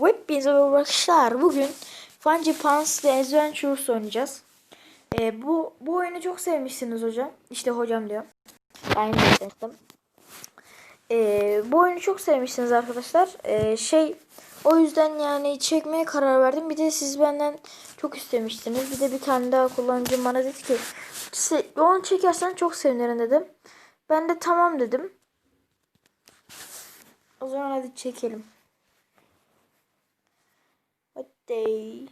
Hepinize arkadaşlar. Bugün Fungi Pants The Adventures oynayacağız. Ee, bu bu oyunu çok sevmişsiniz hocam. İşte hocam diyor. Ben sevdim. Ee, bu oyunu çok sevmişsiniz arkadaşlar. Ee, şey o yüzden yani çekmeye karar verdim. Bir de siz benden çok istemiştiniz. Bir de bir tane daha kullanıcım bana dedi ki "Se- onu çekersen çok sevinirim dedim. Ben de tamam dedim. O zaman hadi çekelim. Hadi.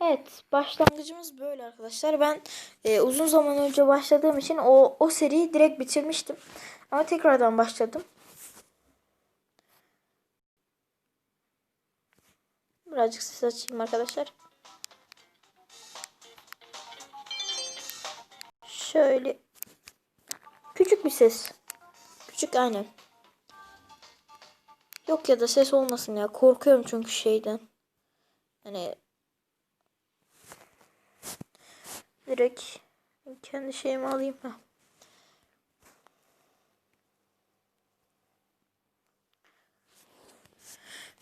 Evet, başlangıcımız böyle arkadaşlar. Ben e, uzun zaman önce başladığım için o o seriyi direkt bitirmiştim. Ama tekrardan başladım. Birazcık ses açayım arkadaşlar. Şöyle küçük bir ses. Küçük aynen. Yok ya da ses olmasın ya. Korkuyorum çünkü şeyden. Hani direkt kendi şeyimi alayım.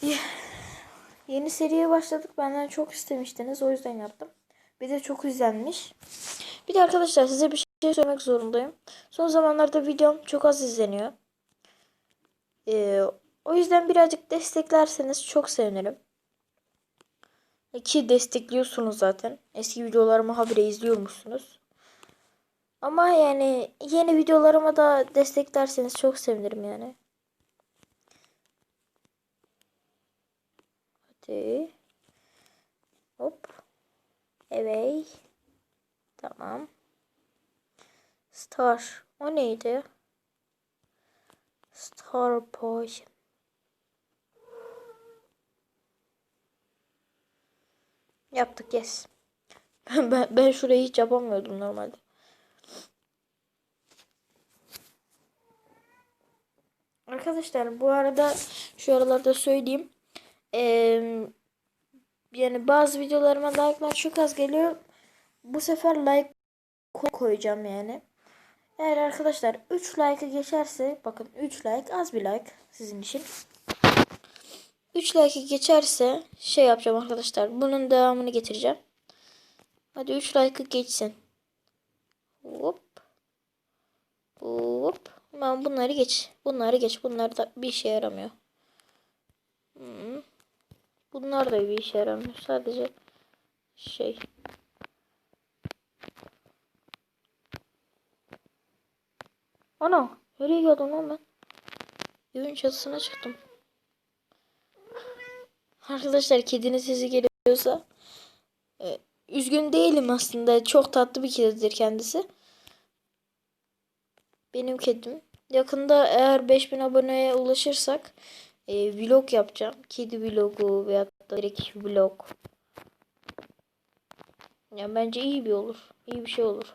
Ye- Yeni seriye başladık. Benden çok istemiştiniz. O yüzden yaptım. Bir de çok izlenmiş. Bir de arkadaşlar size bir şey söylemek zorundayım. Son zamanlarda videom çok az izleniyor. Ee, o yüzden birazcık desteklerseniz çok sevinirim. Ki destekliyorsunuz zaten. Eski videolarımı habire izliyormuşsunuz. Ama yani yeni videolarıma da desteklerseniz çok sevinirim yani. Hadi. Hop. Evet. Tamam. Star. O neydi? Star Potion. Yaptık yes. Ben, ben, şurayı hiç yapamıyordum normalde. Arkadaşlar bu arada şu aralarda söyleyeyim. Ee, yani bazı videolarıma like'lar çok az geliyor. Bu sefer like koy- koyacağım yani. Eğer arkadaşlar 3 like'ı geçerse bakın 3 like az bir like sizin için. 3 like'ı geçerse şey yapacağım arkadaşlar. Bunun devamını getireceğim. Hadi 3 like'ı geçsin. Hop. Hop. Ben bunları geç. Bunları geç. Bunlar da bir işe yaramıyor. Hmm. Bunlar da bir işe yaramıyor. Sadece şey. Ana. Nereye geldim lan ben? Evin çatısına çıktım. Arkadaşlar kedinin sesi geliyorsa e, üzgün değilim aslında. Çok tatlı bir kedidir kendisi. Benim kedim. Yakında eğer 5000 aboneye ulaşırsak e, vlog yapacağım. Kedi vlogu veya da direkt vlog. Ya bence iyi bir olur. İyi bir şey olur.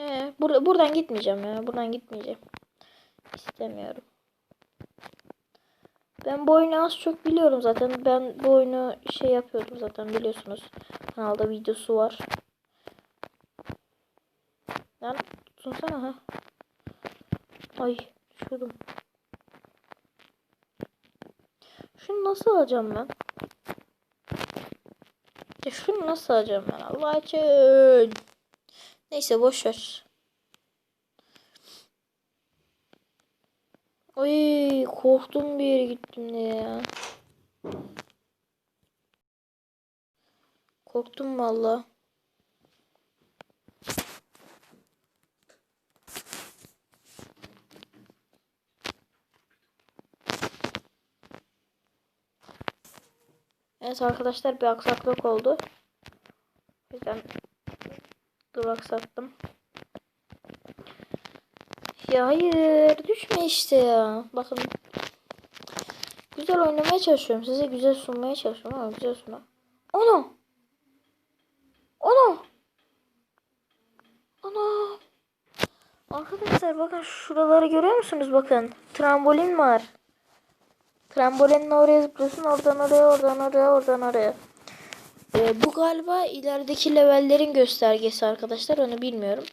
Ee, bur buradan gitmeyeceğim ya. Buradan gitmeyeceğim. İstemiyorum. Ben bu oyunu az çok biliyorum zaten. Ben bu oyunu şey yapıyordum zaten biliyorsunuz. Kanalda videosu var. Lan tutunsana ha. Ay düşürdüm. Şunu nasıl alacağım ben? Ya şunu nasıl alacağım ben Allah için? Neyse boş Ay korktum bir yere gittim de ya. Korktum valla. Evet arkadaşlar bir aksaklık oldu. O yüzden duraksattım. Ya hayır düşme işte ya. Bakın. Güzel oynamaya çalışıyorum. Size güzel sunmaya çalışıyorum ama güzel sunma. Onu. Onu. Ana. Arkadaşlar bakın şuraları görüyor musunuz? Bakın. Trambolin var. Trambolinle oraya zıplıyorsun. Oradan oraya, oradan oraya, oradan oraya. Ee, bu galiba ilerideki levellerin göstergesi arkadaşlar. Onu bilmiyorum.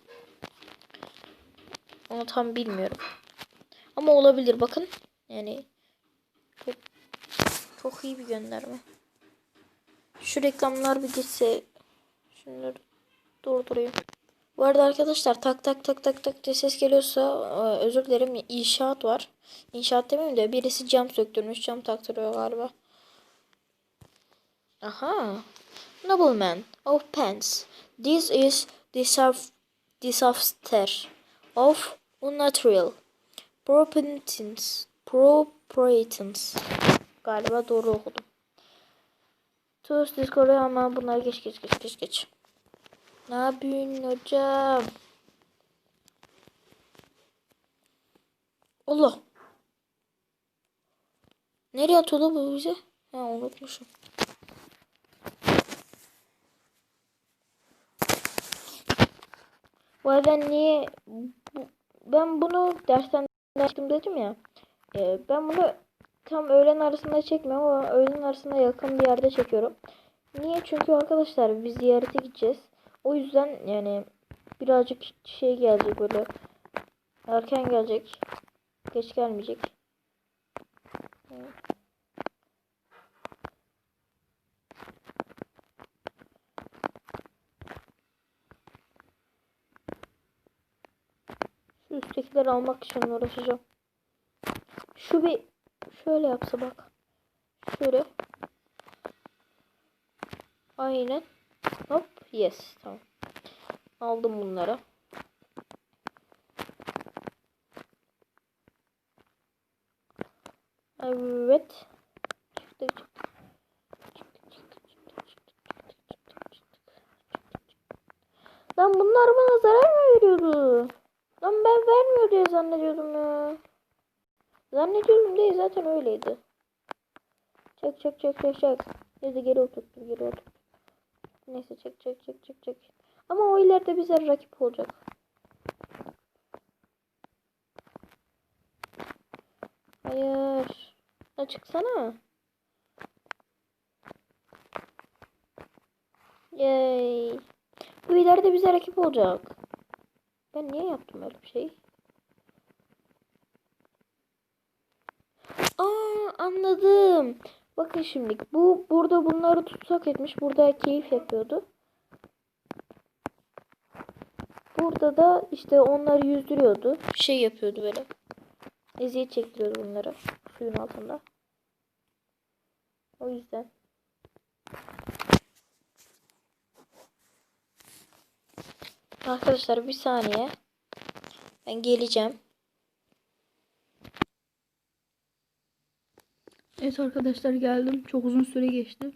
Onu tam bilmiyorum. Ama olabilir bakın. Yani çok, çok iyi bir gönderme. Şu reklamlar bir gitse şunları durdurayım. Bu arada arkadaşlar tak tak tak tak tak diye ses geliyorsa e, özür dilerim inşaat var. İnşaat demeyeyim de birisi cam söktürmüş cam taktırıyor galiba. Aha. Nobleman of pants. This is disaster of unnatural propensions proprietance. Galiba doğru okudum. Tuz Discord'u ama bunları geç geç geç geç geç. Ne yapıyorsun hocam? Allah. Nereye atıyor lan bu bize? Ha unutmuşum. Vay ben niye bu- ben bunu dersten açtım dedim ya. Ee, ben bunu tam öğlen arasında çekmiyorum ama öğlen arasında yakın bir yerde çekiyorum. Niye? Çünkü arkadaşlar biz ziyarete gideceğiz. O yüzden yani birazcık şey gelecek böyle erken gelecek. Geç gelmeyecek. Evet. Üsttekileri almak için uğraşacağım. Şu bir şöyle yapsa bak. Şöyle. Aynen. Hop. Yes. Tamam. Aldım bunları. Evet. Çıktı çıktı. Lan bunlar bana zarar mı veriyordu? Lan ben vermiyor diye zannediyordum ya. Zannediyordum değil zaten öyleydi. Çek çek çek çek çek. Da geri oturttum geri oturttum. Neyse çek çek çek çek çek. Ama o ileride bize rakip olacak. Hayır. Ya çıksana. Yay. Bu ileride bize rakip olacak. Ben niye yaptım öyle bir şey? Anladım. Bakın şimdi bu burada bunları tutsak etmiş. Burada keyif yapıyordu. Burada da işte onları yüzdürüyordu. Şey yapıyordu böyle. Eziyet çektiriyordu bunları suyun altında. O yüzden. Arkadaşlar bir saniye. Ben geleceğim. Evet arkadaşlar geldim. Çok uzun süre geçti.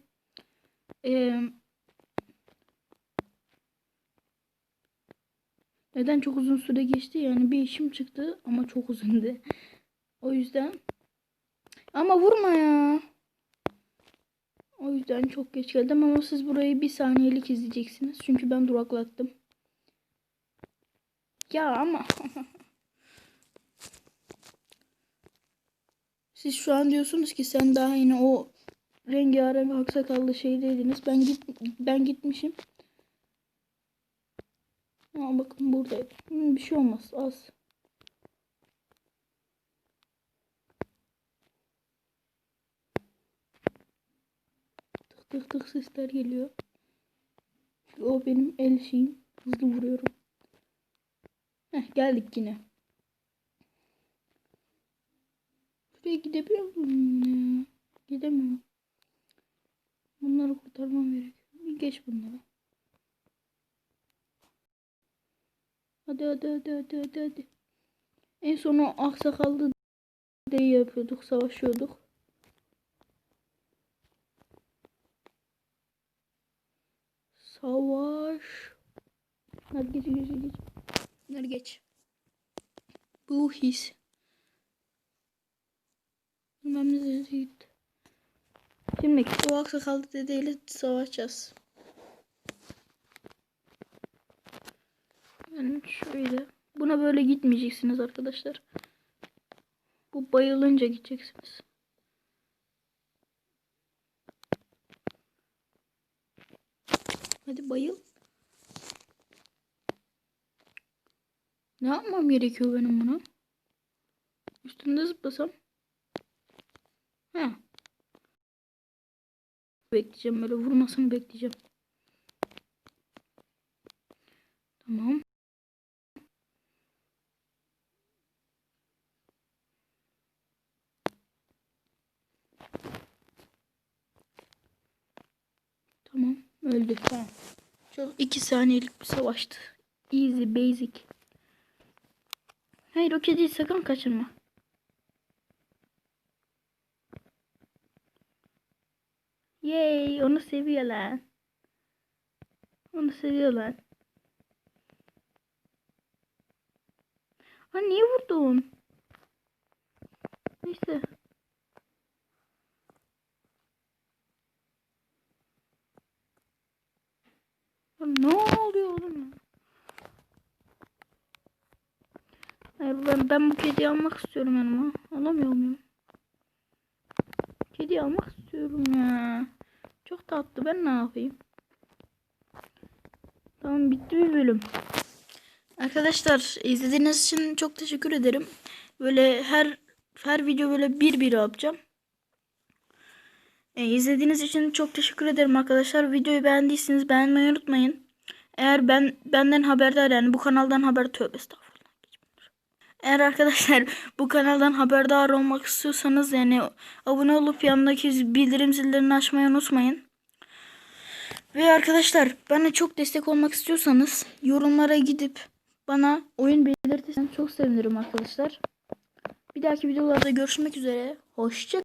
Ee, neden çok uzun süre geçti? Yani bir işim çıktı ama çok uzundu. O yüzden. Ama vurma ya. O yüzden çok geç geldim ama siz burayı bir saniyelik izleyeceksiniz. Çünkü ben duraklattım. Ya ama. Siz şu an diyorsunuz ki sen daha yine o rengarenk aksakallı şeydeydiniz. Ben git ben gitmişim. Ama bakın buradaydı. Hmm, bir şey olmaz. Az. Tık tık tık sesler geliyor. O benim el şeyim. Hızlı vuruyorum. Heh, geldik yine. Şuraya gidebiliyor muyum ya? Gidemiyorum. Bunları kurtarmam gerekiyor. Bir geç bunları. Hadi hadi hadi hadi hadi hadi. En son o aksakallı deyi yapıyorduk, savaşıyorduk. Savaş. Hadi geç geç geç. Hadi geç. Bu his. Bilmem ne dedi. Şimdi bu aksakallı dedeyle savaşacağız. Yani şöyle. Buna böyle gitmeyeceksiniz arkadaşlar. Bu bayılınca gideceksiniz. Hadi bayıl. Ne yapmam gerekiyor benim bunu? Üstünde zıplasam. Ha. Bekleyeceğim böyle vurmasını bekleyeceğim. Tamam. Tamam. Öldü. Tamam. Çok iki saniyelik bir savaştı. Easy basic. Hayır o kediyi sakın kaçırma. Yay onu seviyorlar. Onu seviyorlar. Ha niye vurdun? Neyse. Ya ne oluyor oğlum? Hayır ben, ben bu kediyi almak istiyorum yanıma. Alamıyor muyum? Kedi almak istiyorum ya. Çok tatlı. Ben ne yapayım? Tamam bitti bir bölüm. Arkadaşlar izlediğiniz için çok teşekkür ederim. Böyle her her video böyle bir bir yapacağım. E, izlediğiniz için çok teşekkür ederim arkadaşlar. Videoyu beğendiyseniz beğenmeyi unutmayın. Eğer ben benden haberdar yani bu kanaldan haber tövbe estağfurullah. Eğer arkadaşlar bu kanaldan haberdar olmak istiyorsanız yani abone olup yanındaki bildirim zillerini açmayı unutmayın. Ve arkadaşlar bana çok destek olmak istiyorsanız yorumlara gidip bana oyun belirtirseniz çok sevinirim arkadaşlar. Bir dahaki videolarda görüşmek üzere. Hoşça